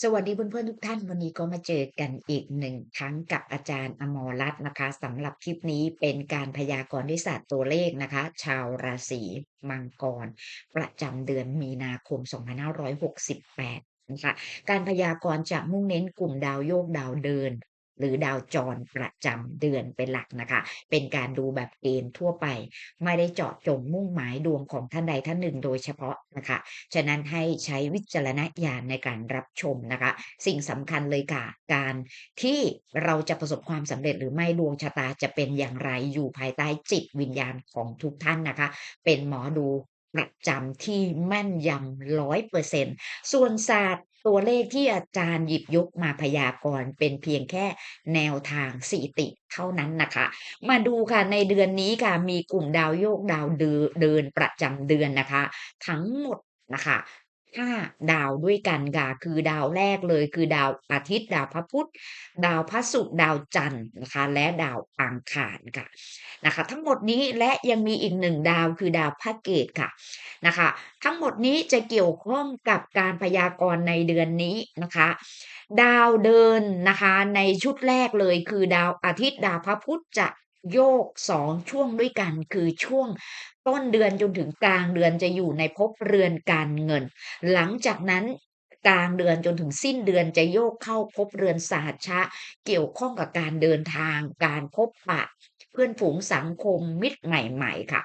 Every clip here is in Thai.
สวัสดีเพื่อนๆทุกท่านวันนี้ก็มาเจอกันอีกหนึ่งครั้งกับอาจารย์อมรรัตน์นะคะสำหรับคลิปนี้เป็นการพยากรณ์ด้วยศาสตร์ตัวเลขนะคะ ชาวราศีมังกร ประจำเดือนมีนาคม 2568นะคะการพยากรณ์จะมุ่งเน้นกลุ่มดาวโยกดาวเดิน หรือดาวจรประจำเดือนเป็นหลักนะคะ เป็นการดูแบบเกณฑ์ทั่วไป ไม่ได้เจาะจงมุ่งหมายดวงของท่านใดท่านหนึ่งโดยเฉพาะนะคะ ฉะนั้นให้ใช้วิจารณญาณในการรับชมนะคะ สิ่งสำคัญเลยค่ะ การที่เราจะประสบความสำเร็จหรือไม่ดวงชะตาจะเป็นอย่างไรอยู่ภายใต้จิตวิญญาณของทุกท่านนะคะ เป็นหมอดู ประจำที่แม่นยำร้อยเปอร์เซ็นต์ส่วนศาสตร์ตัวเลขที่อาจารย์หยิบยกมาพยากรณ์เป็นเพียงแค่แนวทางสถิติเท่านั้นนะคะ มาดูค่ะในเดือนนี้ค่ะมีกลุ่มดาวโยกดาวเดอเดินประจำเดือนนะคะ ทั้งหมดนะคะ 5ดาวด้วยกันค่ะ คือดาวแรกเลยคือดาวอาทิตย์ ดาวพระพุธ ดาวพระศุกร์ดาวจันทร์นะคะ และดาวอังคารค่ะนะคะ ทั้งหมดนี้และยังมีอีกหนึ่งดาวคือดาวพระเกตค่ะนะคะ ทั้งหมดนี้จะเกี่ยวข้องกับการพยากรณ์ในเดือนนี้นะคะดาวเดินนะคะในชุดแรกเลยคือดาวอาทิตย์ดาวพระพุธจะ โยกสองช่วงด้วยกัน คือช่วงต้นเดือนจนถึงกลางเดือนจะอยู่ในภพเรือนการเงิน หลังจากนั้นกลางเดือนจนถึงสิ้นเดือนจะโยกเข้าภพเรือนสหัชชะ เกี่ยวข้องกับการเดินทาง การพบปะ เพื่อนฝูงสังคมมิตรใหม่ๆค่ะ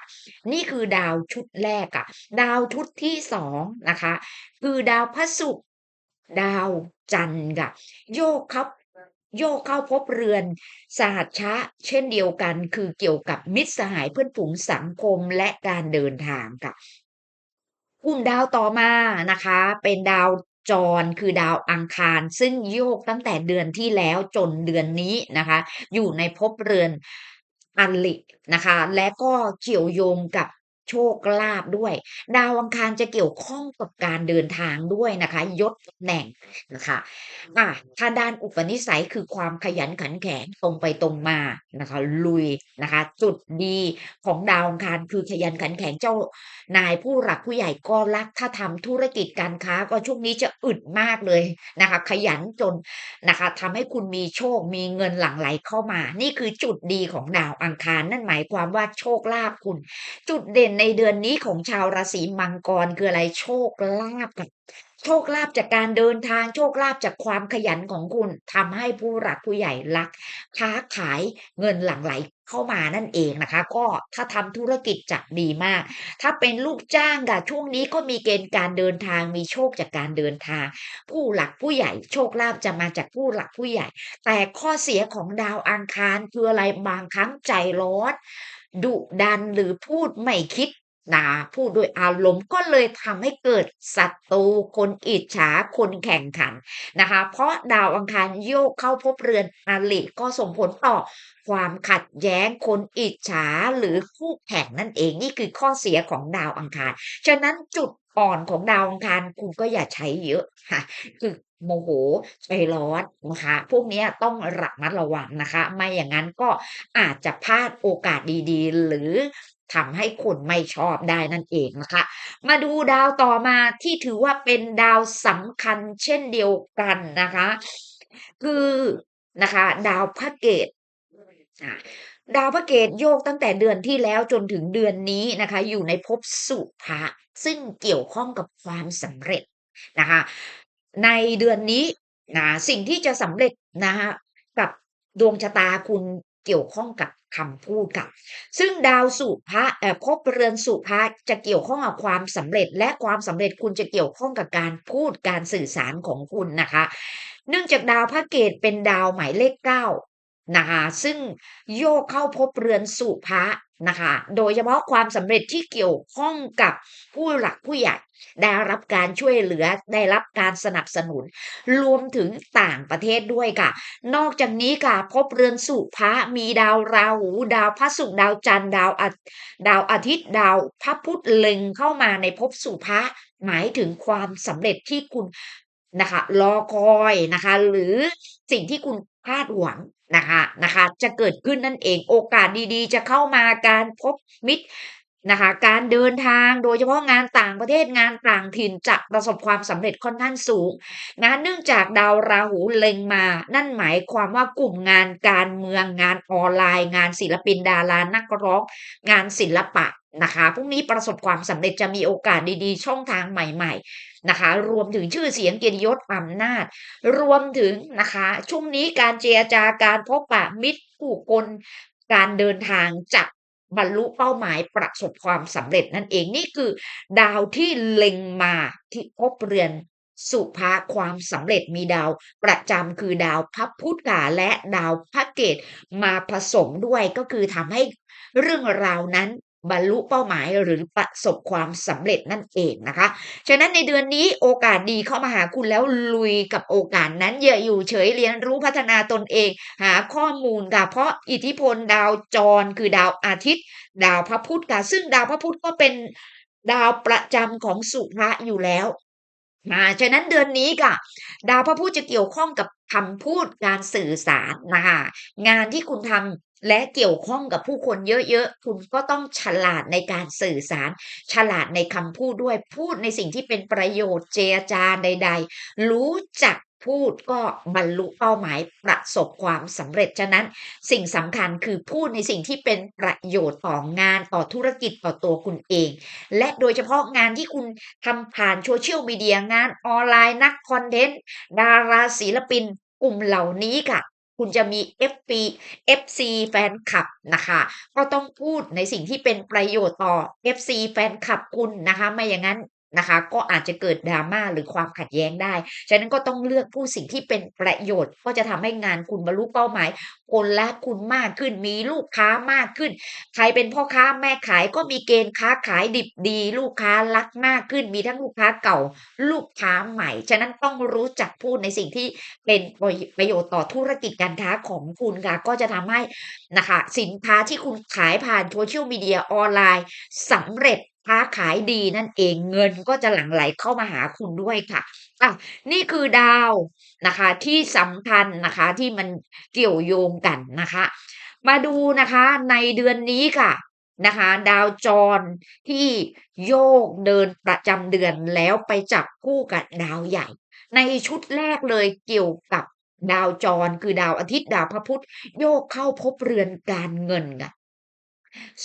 นี่คือดาวชุดแรกอะดาวชุดที่สองนะคะ คือดาวพระศุกร์ดาวจันทร์ค่ะ โยกเข้า โยกเข้าภพเรือน สหัชชะ เช่นเดียวกัน คือเกี่ยวกับมิตรสหายเพื่อนฝูงสังคมและการเดินทางค่ะกลุ่มดาวต่อมานะคะ เป็นดาวจรคือดาวอังคาร ซึ่งโยกตั้งแต่เดือนที่แล้วจนเดือนนี้นะคะ อยู่ในภพเรือนอันลินะคะ และก็เกี่ยวโยงกับ โชคลาภด้วย ดาวอังคารจะเกี่ยวข้องกับการเดินทางด้วยนะคะยศตำแหน่งนะคะอะถ้าด้านอุปนิสัยคือความขยันขันแข็งตรงไปตรงมานะคะลุยนะคะจุดดีของดาวอังคารคือขยันขันแข็งเจ้านายผู้หลักผู้ใหญ่ก็รักถ้าทำธุรกิจการค้าก็ช่วงนี้จะอึดมากเลยนะคะขยันจนนะคะทำให้คุณมีโชคมีเงินหลั่งไหลเข้ามา นี่คือจุดดีของดาวอังคารนั่นหมายความว่าโชคลาภคุณ จุดเด่นในเดือนนี้ของชาวราศีมังกรคืออะไรโชคลาภกับโชคลาภจากการเดินทางโชคลาภจากความขยันของคุณทำให้ผู้หลักผู้ใหญ่รัก ค้าขายเงินหลั่งไหลเข้ามานั่นเองนะคะ ก็ถ้าทำธุรกิจจะดีมาก ถ้าเป็นลูกจ้างค่ะช่วงนี้ก็มีเกณฑ์การเดินทางมีโชคจากการเดินทาง ผู้หลักผู้ใหญ่โชคลาภจะมาจากผู้หลักผู้ใหญ่ แต่ข้อเสียของดาวอังคารคืออะไรบางครั้งใจร้อน ดุดันหรือพูดไม่คิด นะพูดด้วยอารมณ์ก็เลยทำให้เกิดศัตรูคนอิจฉาคนแข่งขันนะคะ เพราะดาวอังคารโยกเข้าภพเรือนอาริก็ส่งผลต่อความขัดแย้งคนอิจฉาหรือคู่แข่งนั่นเองนี่คือข้อเสียของดาวอังคาร ฉะนั้นจุดอ่อนของดาวอังคารคุณก็อย่าใช้เยอะค่ะ คือโมโหใจร้อนนะคะ พวกนี้ต้องระมัดระวังนะคะ ไม่อย่างนั้นก็อาจจะพลาดโอกาสดีๆ หรือ ทำให้คนไม่ชอบได้นั่นเองนะคะ มาดูดาวต่อมาที่ถือว่าเป็นดาวสำคัญเช่นเดียวกันนะคะ คือนะคะ ดาวพระเกตดาวพระเกตโยกตั้งแต่เดือนที่แล้วจนถึงเดือนนี้นะคะ อยู่ในภพสุภะซึ่งเกี่ยวข้องกับความสำเร็จนะคะ ในเดือนนี้นะสิ่งที่จะสำเร็จนะคะกับดวงชะตาคุณ เกี่ยวข้องกับคำพูดค่ะ ซึ่งดาวสุภะเอ่อภพเรือนสุภะจะเกี่ยวข้องกับความสำเร็จ และความสำเร็จคุณจะเกี่ยวข้องกับการพูดการสื่อสารของคุณนะคะ เนื่องจากดาวพระเกตเป็นดาวหมายเลขเก้านะคะซึ่งโยกเข้าพบเรือนสุภะ นะคะ โดยเฉพาะความสำเร็จที่เกี่ยวข้องกับผู้หลักผู้ใหญ่ ได้รับการช่วยเหลือ ได้รับการสนับสนุน รวมถึงต่างประเทศด้วยค่ะ นอกจากนี้ค่ะภพเรือนสุภะมีดาวราหู ดาวพระศุกร์ดาวจันทร์ดาวอาดาวอาทิตย์ ดาวพระพุธเล็งเข้ามาในภพสุภะหมายถึงความสำเร็จที่คุณนะคะรอคอยนะคะ หรือสิ่งที่คุณ คาดหวังนะคะนะคะ จะเกิดขึ้นนั่นเองโอกาสดีๆ จะเข้ามาการพบมิตรนะคะการเดินทางโดยเฉพาะงานต่างประเทศงานต่างถิ่นจะประสบความสำเร็จค่อนข้างสูงงานเนื่องจากดาวราหูเล็งมา นั่นหมายความว่ากลุ่มงานการเมืองงานออนไลน์ งานศิลปินดารานักร้อง งานศิลปะนะคะพวกนี้ประสบความสำเร็จจะมีโอกาสดีๆ ช่องทางใหม่ๆ นะคะ รวมถึงชื่อเสียงเกียรติยศอำนาจ รวมถึงนะคะ ช่วงนี้การเจรจาการพบปะมิตรผู้คนการเดินทางจะบรรลุเป้าหมายประสบความสำเร็จนั่นเองนี่คือ ดาวที่เล็งมาที่พบเรือนสุภาความสำเร็จมีดาวประจำคือดาวพระพุธกาและดาวพระเกตมาผสมด้วยก็คือทำให้เรื่องราวนั้น บรรลุเป้าหมายหรือประสบความสำเร็จนั่นเองนะคะ ฉะนั้นในเดือนนี้โอกาสดีเข้ามาหาคุณแล้วลุยกับโอกาสนั้นอย่าอยู่เฉยเรียนรู้พัฒนาตนเอง หาข้อมูลค่ะเพราะอิทธิพลดาวจรคือดาวอาทิตย์ ดาวพระพุธค่ะซึ่งดาวพระพุธก็เป็นดาวประจำของสุภะอยู่แล้วนะฉะนั้นเดือนนี้ค่ะ ดาวพระพุธจะเกี่ยวข้องกับคำพูดการสื่อสารนะคะงานที่คุณทำ และเกี่ยวข้องกับผู้คนเยอะๆ คุณก็ต้องฉลาดในการสื่อสาร ฉลาดในคำพูดด้วย พูดในสิ่งที่เป็นประโยชน์เจรจาใด ๆ รู้จักพูดก็บรรลุเป้าหมายประสบความสำเร็จ ฉะนั้น สิ่งสำคัญคือพูดในสิ่งที่เป็นประโยชน์ต่องานต่อธุรกิจต่อตัวคุณเอง และโดยเฉพาะงานที่คุณทำผ่านโซเชียลมีเดียงานออนไลน์นักคอนเทนต์ ดาราศิลปินกลุ่มเหล่านี้ค่ะ คุณจะมี FP FC แฟนคลับนะคะ ก็ต้องพูดในสิ่งที่เป็นประโยชน์ต่อ FC แฟนคลับคุณนะคะ ไม่อย่างนั้น นะคะ ก็อาจจะเกิดดราม่าหรือความขัดแย้งได้ ฉะนั้นก็ต้องเลือกพูดสิ่งที่เป็นประโยชน์ ก็จะทำให้งานคุณบรรลุเป้าหมาย คนรักคุณมากขึ้น มีลูกค้ามากขึ้น ใครเป็นพ่อค้าแม่ขายก็มีเกณฑ์ค้าขายดิบดี ลูกค้ารักมากขึ้น มีทั้งลูกค้าเก่า ลูกค้าใหม่ ฉะนั้นต้องรู้จักพูดในสิ่งที่เป็นประโยชน์ต่อธุรกิจการค้าของคุณค่ะ ก็จะทำให้นะคะ สินค้าที่คุณขายผ่านโซเชียลมีเดียออนไลน์สำเร็จ ค้าขายดีนั่นเองเงินก็จะหลั่งไหลเข้ามาหาคุณด้วยค่ะอะนี่คือดาวนะคะที่สำคัญนะคะที่มันเกี่ยวโยงกันนะคะ มาดูนะคะในเดือนนี้ค่ะนะคะ ดาวจรที่โยกเดินประจำเดือนแล้วไปจับคู่กับดาวใหญ่ ในชุดแรกเลยเกี่ยวกับดาวจรคือดาวอาทิตย์ดาวพระพุธโยกเข้าพบเรือนการเงินค่ะ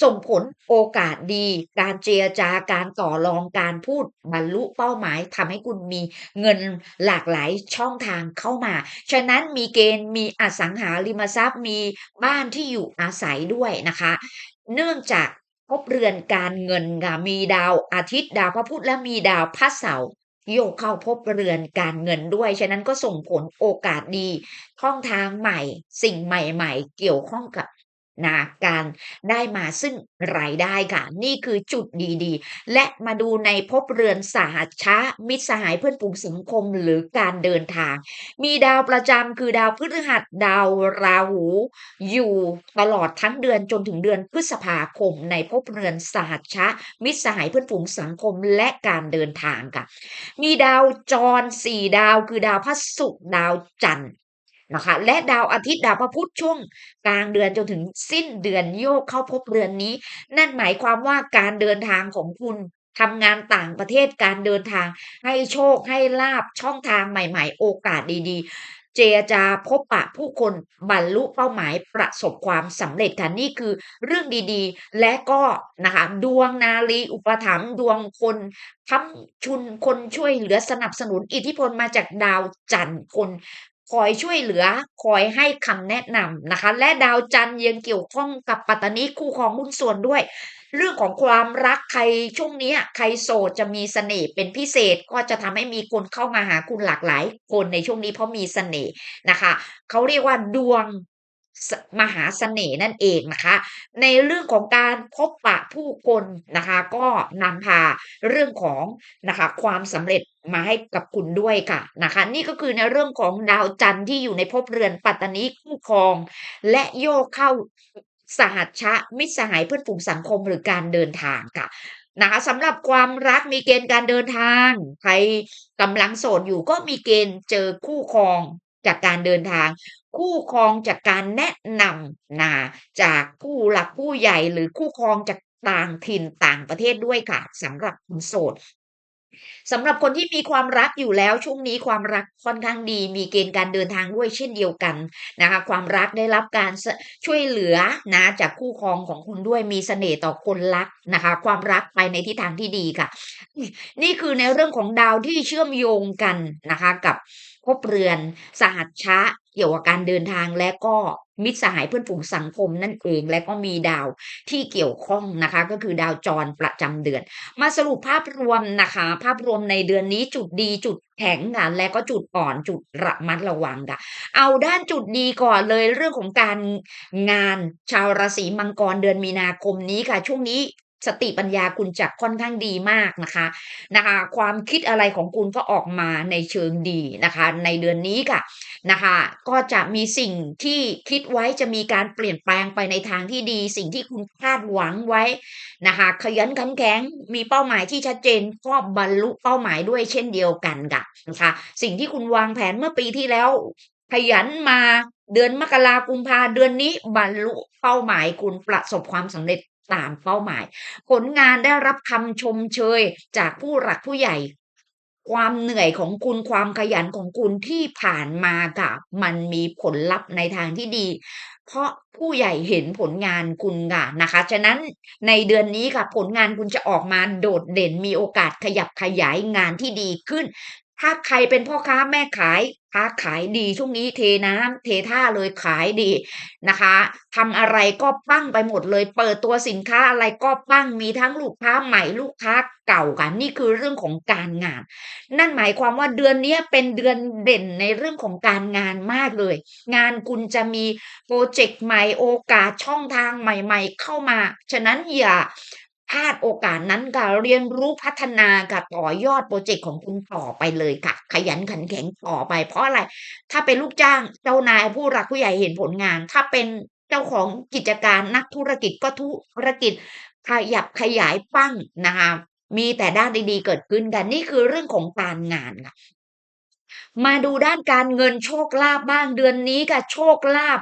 ส่งผลโอกาสดี การเจรจาการต่อรองการพูดบรรลุเป้าหมายทำให้คุณมีเงินหลากหลายช่องทางเข้ามา ฉะนั้นมีเกณฑ์มีอสังหาริมทรัพย์มีบ้านที่อยู่อาศัยด้วยนะคะ เนื่องจากพบเรือนการเงินค่ะมีดาวอาทิตย์ดาวพระพุธและมีดาวพระเสาร์โยกเข้าพบเรือนการเงินด้วย ฉะนั้นก็ส่งผลโอกาสดี ช่องทางใหม่ สิ่งใหม่ ๆ เกี่ยวข้องกับ นะการได้มาซึ่งรายได้ค่ะ นี่คือจุดดีๆ และมาดูในภพเรือนสหชะมิตรสหายเพื่อนฝูงสังคมหรือการเดินทาง มีดาวประจำคือดาวพฤหัสดาวราหู อยู่ตลอดทั้งเดือนจนถึงเดือนพฤษภาคม ในภพเรือนสหชะมิตรสหายเพื่อนฝูงสังคมและการเดินทางค่ะ มีดาวจรสี่ดาวคือดาวพระศุกร์ดาวจันทร์ นะคะ และดาวอาทิตย์ดาวพระพุธช่วงกลางเดือนจนถึงสิ้นเดือนโยกเข้าพบเรือนนี้ นั่นหมายความว่าการเดินทางของคุณทำงานต่างประเทศการเดินทาง ให้โชคให้ลาบช่องทางใหม่ ๆ โอกาสดีๆ เจรจาพบปะผู้คนบรรลุเป้าหมายประสบความสำเร็จค่ะนี่คือเรื่องดีๆ และก็นะคะดวงนาลีอุปถัมภ์ดวงคนทำชุนคนช่วยเหลือสนับสนุนอิทธิพลมาจากดาวจันทร์คน คอยช่วยเหลือ คอยให้คำแนะนำนะคะ และดาวจันทร์ยังเกี่ยวข้องกับปัตตานีคู่ครองหุ้นส่วนด้วย เรื่องของความรักใครช่วงนี้ใครโสดจะมีเสน่ห์เป็นพิเศษก็จะทำให้มีคนเข้ามาหาคุณหลากหลาย คนในช่วงนี้เพราะมีเสน่ห์นะคะ เขาเรียกว่าดวง มหาเสน่ห์นั่นเองนะคะ ในเรื่องของการพบปะผู้คนนะคะ ก็นำพาเรื่องของนะคะความสำเร็จมาให้กับคุณด้วยค่ะนะคะ นี่ก็คือในเรื่องของดาวจันทร์ที่อยู่ในภพเรือนปัตตานีคู่ครอง และโยกเข้าสหัชชะมิตรสหายเพื่อนฝูงสังคมหรือการเดินทางค่ะนะคะสำหรับความรักมีเกณฑ์การเดินทาง ใครกำลังโสดอยู่ก็มีเกณฑ์เจอคู่ครอง จากการเดินทาง คู่ครองจากการแนะนำนะจากผู้หลักผู้ใหญ่หรือคู่ครองจากต่างถิ่นต่างประเทศด้วยค่ะสำหรับคนโสดสำหรับคนที่มีความรักอยู่แล้วช่วงนี้ความรักค่อนข้างดี มีเกณฑ์การเดินทางด้วยเช่นเดียวกันนะคะ ความรักได้รับการช่วยเหลือนะจากคู่ครองของคุณด้วยมีเสน่ห์ต่อคนรักนะคะ ความรักไปในทิศทางที่ดีค่ะ นี่คือในเรื่องของดาวที่เชื่อมโยงกันนะคะกับ ภพเรือนสหัชชะเกี่ยวกับการเดินทางและก็มิตรสหายเพื่อนฝูงสังคมนั่นเองและก็มีดาวที่เกี่ยวข้องนะคะ ก็คือดาวจรประจำเดือน มาสรุปภาพรวมนะคะ ภาพรวมในเดือนนี้จุดดีจุดแข็งค่ะและก็จุดอ่อนจุดระมัดระวังค่ะเอาด้านจุดดีก่อนเลยเรื่องของการงานชาวราศีมังกรเดือนมีนาคมนี้ค่ะ ช่วงนี้ สติปัญญาคุณจะค่อนข้างดีมากนะคะนะคะ ความคิดอะไรของคุณก็ออกมาในเชิงดีนะคะ ในเดือนนี้ค่ะนะคะ ก็จะมีสิ่งที่คิดไว้จะมีการเปลี่ยนแปลงไปในทางที่ดี สิ่งที่คุณคาดหวังไว้นะคะขยันขันแข็งมีเป้าหมายที่ชัดเจนก็บรรลุเป้าหมายด้วยเช่นเดียวกันค่ะนะคะ สิ่งที่คุณวางแผนเมื่อปีที่แล้วขยันมาเดือนมกรากุมภาเดือนนี้บรรลุเป้าหมายคุณประสบความสำเร็จ ตามเป้าหมาย ผลงานได้รับคำชมเชยจากผู้หลักผู้ใหญ่ ความเหนื่อยของคุณความขยันของคุณที่ผ่านมาค่ะมันมีผลลัพธ์ในทางที่ดี เพราะผู้ใหญ่เห็นผลงานคุณค่ะนะคะ ฉะนั้นในเดือนนี้ค่ะ ผลงานคุณจะออกมาโดดเด่นมีโอกาสขยับขยายงานที่ดีขึ้น ถ้าใครเป็นพ่อค้าแม่ขายค้าขายดีช่วงนี้เทน้ำเทท่าเลยขายดีนะคะทำอะไรก็ปั้งไปหมดเลย เปิดตัวสินค้าอะไรก็ปั้งมีทั้งลูกค้าใหม่ลูกค้าเก่าค่ะนี่คือเรื่องของการงาน นั่นหมายความว่าเดือนนี้เป็นเดือนเด่นในเรื่องของการงานมากเลย งานคุณจะมีโปรเจกต์ใหม่โอกาสช่องทางใหม่ ๆ เข้ามา ฉะนั้นอย่าาดโอกาสนั้นค่ะเรียนรู้พัฒนาค่ะต่อยอดโปรเจกต์ของคุณต่อไปเลยค่ะ ขยันขันแข็งต่อไป เพราะอะไร ถ้าเป็นลูกจ้างเจ้านายผู้หลักผู้ใหญ่เห็นผลงาน ถ้าเป็นเจ้าของกิจการนักธุรกิจก็ธุรกิจขยับขยายปั้งนะคะมีแต่ด้านดีๆเกิดขึ้นกันนี่คือเรื่องของการงานค่ะมาดูด้านการเงินโชคลาภบ้างเดือนนี้ค่ะโชคลาภ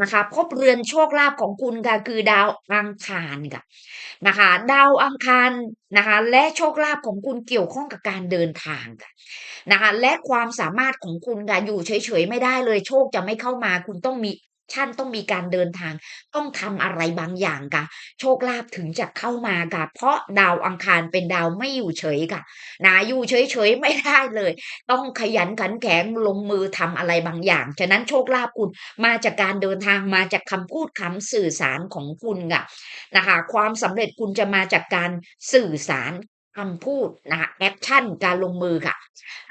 นะคะพบเรือนโชคลาภของคุณค่ะคือดาวอังคารค่ะนะคะดาวอังคารนะคะและโชคลาภของคุณเกี่ยวข้องกับการเดินทางค่ะนะคะและความสามารถของคุณค่ะอยู่เฉยๆไม่ได้เลย โชคจะไม่เข้ามาคุณต้องมี ท่านต้องมีการเดินทาง ต้องทำอะไรบางอย่างค่ะโชคลาภถึงจะเข้ามาค่ะเพราะดาวอังคารเป็นดาวไม่อยู่เฉยค่ะนะอยู่เฉยๆไม่ได้เลย ต้องขยันขันแข็งลงมือทำอะไรบางอย่าง ฉะนั้นโชคลาภคุณมาจากการเดินทางมาจากคำพูดคำสื่อสารของคุณค่ะนะคะ ความสำเร็จคุณจะมาจากการสื่อสาร คำพูดนะคะแอคชั่นการลงมือค่ะ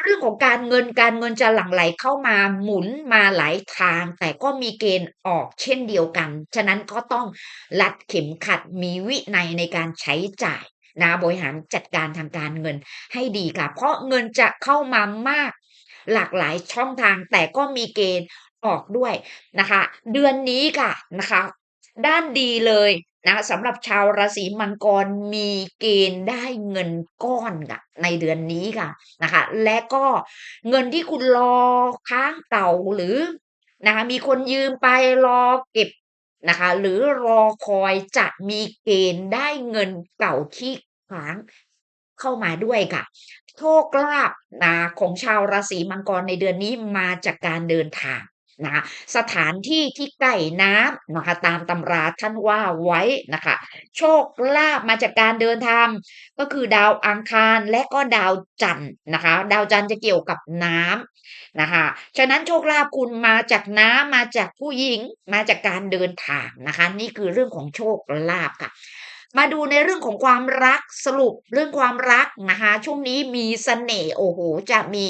เรื่องของการเงินการเงินจะหลั่งไหลเข้ามาหมุนมาหลายทาง แต่ก็มีเกณฑ์ออกเช่นเดียวกัน ฉะนั้นก็ต้องรัดเข็มขัดมีวินัยในการใช้จ่ายนะบริหารจัดการทางการเงินให้ดีค่ะ เพราะเงินจะเข้ามามาก หลากหลายช่องทางแต่ก็มีเกณฑ์ออกด้วยนะคะ เดือนนี้ค่ะนะคะ ด้านดีเลย นะสำหรับชาวราศีมังกรมีเกณฑ์ได้เงินก้อนค่ะในเดือนนี้ค่ะนะคะ และก็เงินที่คุณรอค้างเก่าหรือนะคะมีคนยืมไปรอเก็บนะคะ หรือรอคอยจะมีเกณฑ์ได้เงินเก่าที่ค้างเข้ามาด้วยค่ะ โชคลาภนะของชาวราศีมังกรในเดือนนี้มาจากการเดินทาง นะคะสถานที่ที่ใกล้น้ำนะคะตามตำราท่านว่าไว้นะคะโชคลาภมาจากการเดินทาง ก็คือดาวอังคารและก็ดาวจันทร์นะคะดาวจันทร์จะเกี่ยวกับน้ำนะคะฉะนั้นโชคลาภคุณมาจากน้ำมาจากผู้หญิงมาจากการเดินทางนะคะนี่คือเรื่องของโชคลาภค่ะ มาดูในเรื่องของความรักสรุปเรื่องความรักนะคะ ช่วงนี้มีเสน่ห์โอ้โห จะมี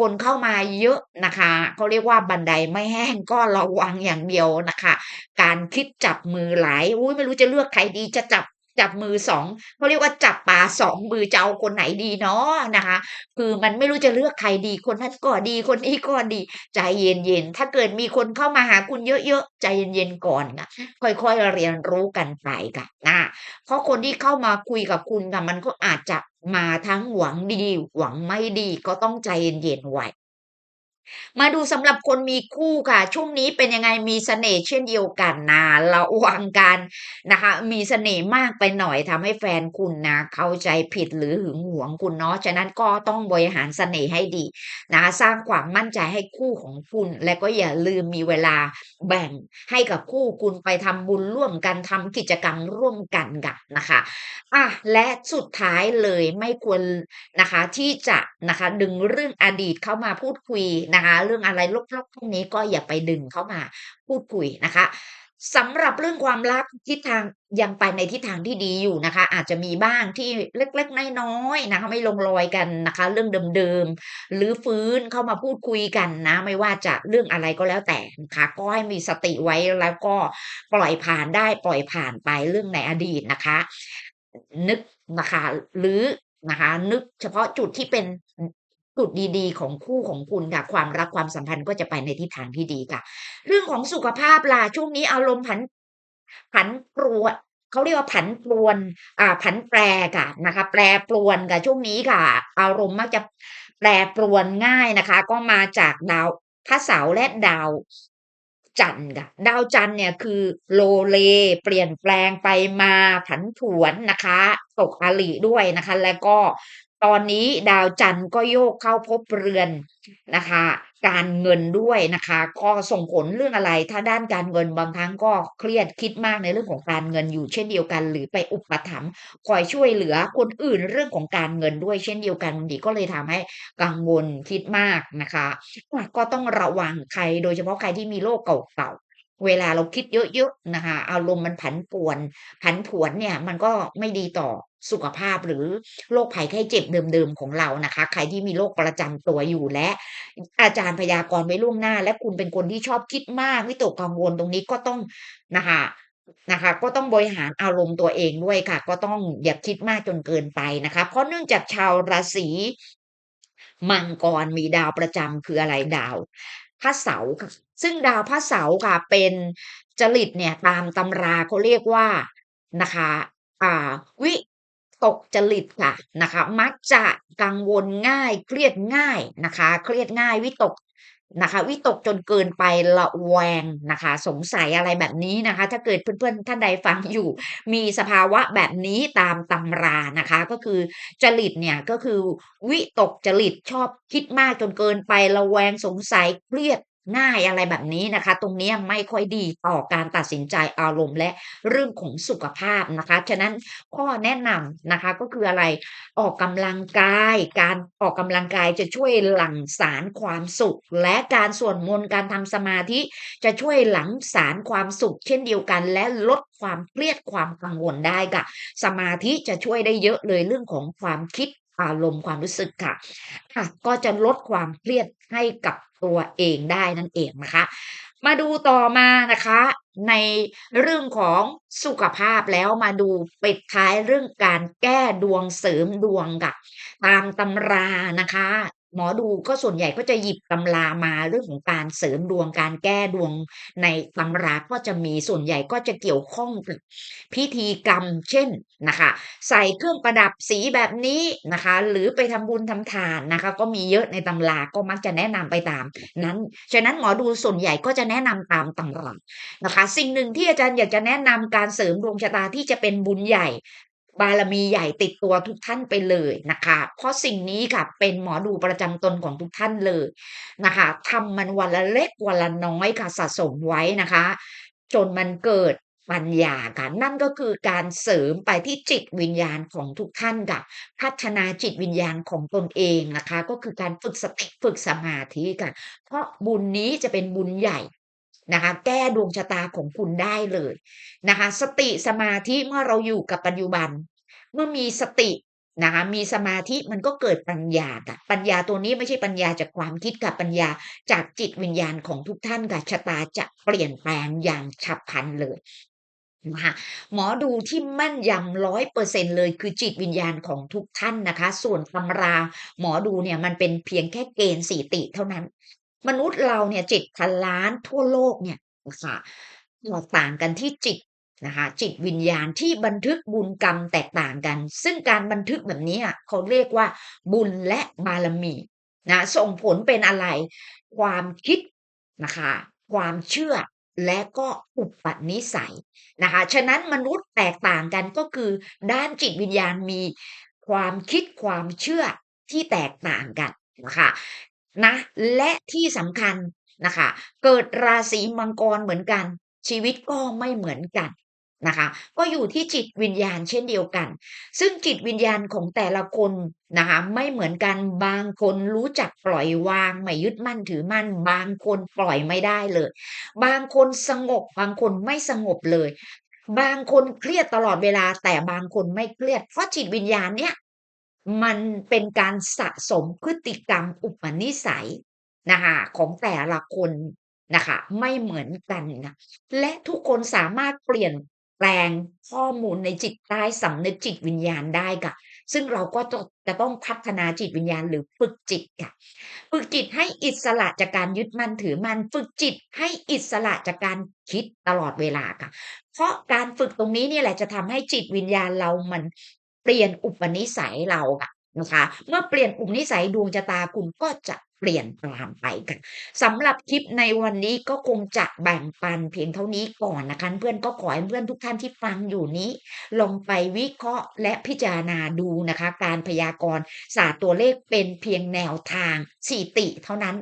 คนเข้ามาเยอะนะคะเขาเรียกว่าบันไดไม่แห้งก็ระวังอย่างเดียวนะคะ การคิดจับมือหลายอุ้ยไม่รู้จะเลือกใครดีจะจับ จับมือสองเขาเรียกว่าจับปลาสองมือจะเอาคนไหนดีเนาะนะคะ คือมันไม่รู้จะเลือกใครดีคนนั้นก็ดีคนนี้ก็ดี ใจเย็นๆถ้าเกิดมีคนเข้ามาหาคุณเยอะๆใจเย็นๆก่อนค่ะค่อยๆเรียนรู้กันไปค่ะนะเพราะคนที่เข้ามาคุยกับคุณค่ะมันก็อาจจะมาทั้งหวังดี หวังไม่ดีก็ต้องใจเย็นๆไว้ มาดูสำหรับคนมีคู่ค่ะ ช่วงนี้เป็นยังไงมีเสน่ห์เช่นเดียวกันนะระวังการนะคะ มีเสน่ห์มากไปหน่อยทำให้แฟนคุณนะเข้าใจผิดหรือหึงหวงคุณเนาะฉะนั้นก็ต้องบริหารเสน่ห์ให้ดีนะคะสร้างความมั่นใจให้คู่ของคุณ และก็อย่าลืมมีเวลาแบ่งให้กับคู่คุณไปทำบุญร่วมกันทำกิจกรรมร่วมกันกันนะคะอะและสุดท้ายเลยไม่ควรนะคะที่จะนะคะดึงเรื่องอดีตเข้ามาพูดคุยนะคะ เรื่องอะไรลบๆพวกนี้ก็อย่าไปดึงเข้ามาพูดคุยนะคะสำหรับเรื่องความรักทิศทางยังไปในทิศทางที่ดีอยู่นะคะ อาจจะมีบ้างที่เล็กๆน้อยๆนะคะไม่ลงรอยกันนะคะ เรื่องเดิมๆหรือฟื้นเข้ามาพูดคุยกันนะ ไม่ว่าจะเรื่องอะไรก็แล้วแต่นะคะก็ให้มีสติไว้แล้วก็ปล่อยผ่านได้ปล่อยผ่านไปเรื่องในอดีตนะคะ นึกนะคะ หรือนะคะ นึกเฉพาะจุดที่เป็น จุดดีๆ ของคู่ของคุณค่ะ ความรักความสัมพันธ์ก็จะไปในทิศทางที่ดีค่ะ เรื่องของสุขภาพล่ะช่วงนี้อารมณ์ผันผันปรวนเขาเรียกว่าผันปรวน อ่า ผันแปรค่ะนะคะ แปรปรวนค่ะช่วงนี้ค่ะ อารมณ์มักจะแปรปรวนง่ายนะคะ ก็มาจากดาวพระเสาร์และดาวจันทร์ค่ะ ดาวจันทร์เนี่ยคือโลเลเปลี่ยนแปลงไปมาผันผวนนะคะ ตกอริด้วยนะคะ แล้วก็ ตอนนี้ดาวจันทร์ก็โยกเข้าภพเรือนนะคะ การเงินด้วยนะคะ ก็ส่งผลเรื่องอะไร ถ้าด้านการเงินบางครั้งก็เครียดคิดมากในเรื่องของการเงินอยู่ เช่นเดียวกัน หรือไปอุปถัมภ์คอยช่วยเหลือคนอื่นเรื่องของการเงินด้วย เช่นเดียวกันบางทีก็เลยทำให้กังวลคิดมากนะคะก็ต้องระวังใครโดยเฉพาะใครที่มีโรคเก่าๆเวลาเราคิดเยอะๆนะคะอารมณ์มันผันป่วนผันผวนเนี่ย มันก็ไม่ดีต่อ สุขภาพหรือโรคภัยไข้เจ็บเดิมๆของเรานะคะ ใครที่มีโรคประจำตัวอยู่และ อาจารย์พยากรณ์ไว้ล่วงหน้า และคุณเป็นคนที่ชอบคิดมากวิตกกังวลตรงนี้ก็ต้องนะคะนะคะ ก็ต้องบริหารอารมณ์ตัวเองด้วยค่ะ ก็ต้องอย่าคิดมากจนเกินไปนะคะ เพราะเนื่องจากชาวราศีมังกรมีดาวประจำคืออะไรดาวพระเสาร์ซึ่งดาวพระเสาร์ค่ะ เป็นจริตเนี่ยตามตำราเขาเรียกว่านะคะ อ่า วิ ตกจริตค่ะนะคะ มักจะกังวลง่ายเครียดง่ายนะคะ เครียดง่ายวิตกนะคะวิตกจนเกินไประแวงนะคะ สงสัยอะไรแบบนี้นะคะ ถ้าเกิดเพื่อนๆท่านใดฟังอยู่ มีสภาวะแบบนี้ตามตำรานะคะ ก็คือจริตเนี่ยก็คือวิตกจริตชอบคิดมากจนเกินไประแวงสงสัยเครียด ง่ายอะไรแบบนี้นะคะ ตรงนี้ไม่ค่อยดีต่อการตัดสินใจอารมณ์และเรื่องของสุขภาพนะคะ ฉะนั้นข้อแนะนำนะคะก็คืออะไรออกกำลังกาย การออกกำลังกายจะช่วยหลั่งสารความสุข และการสวดมนต์การทำสมาธิจะช่วยหลั่งสารความสุข เช่นเดียวกัน และลดความเครียดความกังวลได้ค่ะ สมาธิจะช่วยได้เยอะเลยเรื่องของความคิด อารมณ์ความรู้สึกค่ะค่ะก็จะลดความเครียดให้กับตัวเองได้นั่นเองนะคะ มาดูต่อมานะคะ ในเรื่องของสุขภาพแล้วมาดูปิดท้ายเรื่องการแก้ดวงเสริมดวงค่ะ ตามตำรานะคะ หมอดูก็ส่วนใหญ่ก็จะหยิบตำรามาเรื่องของการเสริมดวงการแก้ดวงในตำราก็จะมีส่วนใหญ่ก็จะเกี่ยวข้องกับพิธีกรรมเช่นนะคะ ใส่เครื่องประดับสีแบบนี้นะคะ หรือไปทำบุญทำทานนะคะ ก็มีเยอะในตำราก็มักจะแนะนำไปตาม นั้นฉะนั้นหมอดูส่วนใหญ่ก็จะแนะนำตามตำรานะคะ สิ่งหนึ่งที่อาจารย์อยากจะแนะนำการเสริมดวงชะตาที่จะเป็นบุญใหญ่ บารมีใหญ่ติดตัวทุกท่านไปเลยนะคะ เพราะสิ่งนี้ค่ะเป็นหมอดูประจำตนของทุกท่านเลยนะคะทำมันวันละเล็กวันละน้อยค่ะสะสมไว้นะคะ จนมันเกิดปัญญาค่ะนั่นก็คือการเสริมไปที่จิตวิญญาณของทุกท่านค่ะพัฒนาจิตวิญญาณของตนเองนะคะ ก็คือการฝึกสติฝึกสมาธิค่ะเพราะบุญนี้จะเป็นบุญใหญ่ นะคะแก้ดวงชะตาของคุณได้เลยนะคะสติสมาธิเมื่อเราอยู่กับปัจจุบัน เมื่อมีสตินะคะมีสมาธิมันก็เกิดปัญญาค่ะปัญญาตัวนี้ไม่ใช่ปัญญาจากความคิดกับปัญญาจากจิตวิญญาณของทุกท่านค่ะชะตาจะเปลี่ยนแปลงอย่างฉับพลันเลยนะคะหมอดูที่แม่นยำร้อยเปอร์เซ็นเลยคือจิตวิญญาณของทุกท่านนะคะ ส่วนตำราหมอดูเนี่ยมันเป็นเพียงแค่เกณฑ์สี่ติเท่านั้น มนุษย์เราเนี่ย7พันล้านทั่วโลกเนี่ยนะคะแตกต่างกันที่จิตนะคะจิตวิญญาณที่บันทึกบุญกรรมแตกต่างกัน ซึ่งการบันทึกแบบนี้อะเขาเรียกว่าบุญและบารมีนะส่งผลเป็นอะไร ความคิดนะคะความเชื่อและก็อุปนิสัยนะคะฉะนั้นมนุษย์แตกต่างกันก็คือด้านจิตวิญญาณมีความคิดความเชื่อที่แตกต่างกันนะคะ นะ และที่สำคัญนะคะ เกิดราศีมังกรเหมือนกัน ชีวิตก็ไม่เหมือนกันนะคะ ก็อยู่ที่จิตวิญญาณเช่นเดียวกัน ซึ่งจิตวิญญาณของแต่ละคนนะคะ ไม่เหมือนกันบางคนรู้จักปล่อยวาง ไม่ยึดมั่นถือมั่น บางคนปล่อยไม่ได้เลย บางคนสงบบางคนไม่สงบเลย บางคนเครียดตลอดเวลาแต่บางคนไม่เครียด เพราะจิตวิญญาณเนี่ย มันเป็นการสะสมพฤติกรรมอุปนิสัยนะคะของแต่ละคนนะคะไม่เหมือนกันนะและทุกคนสามารถเปลี่ยนแปลงข้อมูลในจิตใต้สำนึกจิตวิญญาณได้ค่ะ ซึ่งเราก็จะต้องพัฒนาจิตวิญญาณหรือฝึกจิตค่ะ ฝึกจิตให้อิสระจากการยึดมั่นถือมั่นฝึกจิตให้อิสระจากการคิดตลอดเวลาค่ะ เพราะการฝึกตรงนี้เนี่ยแหละจะทำให้จิตวิญญาณเรามัน เปลี่ยนอุปนิสัยเราอะ นะคะ เมื่อเปลี่ยนอุปนิสัยดวงชะตาคุณก็จะเปลี่ยนตามไปค่ะสำหรับคลิปในวันนี้ก็คงจะแบ่งปันเพียงเท่านี้ก่อนนะคะเพื่อนก็ขอให้เพื่อนทุกท่านที่ฟังอยู่นี้ลองไปวิเคราะห์และพิจารณาดูนะคะ การพยากรณ์ศาสตร์ตัวเลขเป็นเพียงแนวทางสิติ เท่านั้น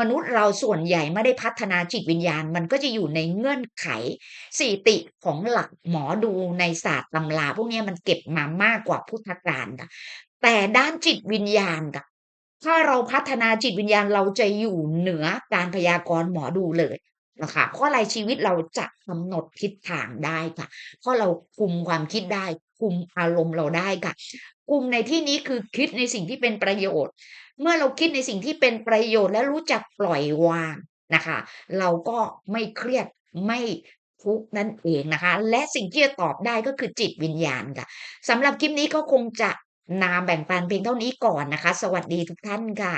มนุษย์เราส่วนใหญ่ไม่ได้พัฒนาจิตวิญญาณ มันก็จะอยู่ในเงื่อนไขสิติของหลักหมอดูในศาสตร์ตำราพวกนี้มันเก็บมามากกว่าพุทธกาล แต่ด้านจิตวิญญาณค่ะ ถ้าเราพัฒนาจิตวิญญาณเราจะอยู่เหนือการพยากรณ์หมอดูเลยนะคะเพราะอะไรชีวิตเราจะกำหนดทิศทางได้ค่ะ เพราะเราคุมความคิดได้ คุมอารมณ์เราได้ค่ะ คุมในที่นี้คือคิดในสิ่งที่เป็นประโยชน์ เมื่อเราคิดในสิ่งที่เป็นประโยชน์และรู้จักปล่อยวางนะคะ เราก็ไม่เครียดไม่ทุกนั่นเองนะคะ และสิ่งที่จะตอบได้ก็คือจิตวิญญาณค่ะสำหรับคลิปนี้ก็คงจะ นามแบ่งปันเพียงเท่านี้ก่อนนะคะ สวัสดีทุกท่านค่ะ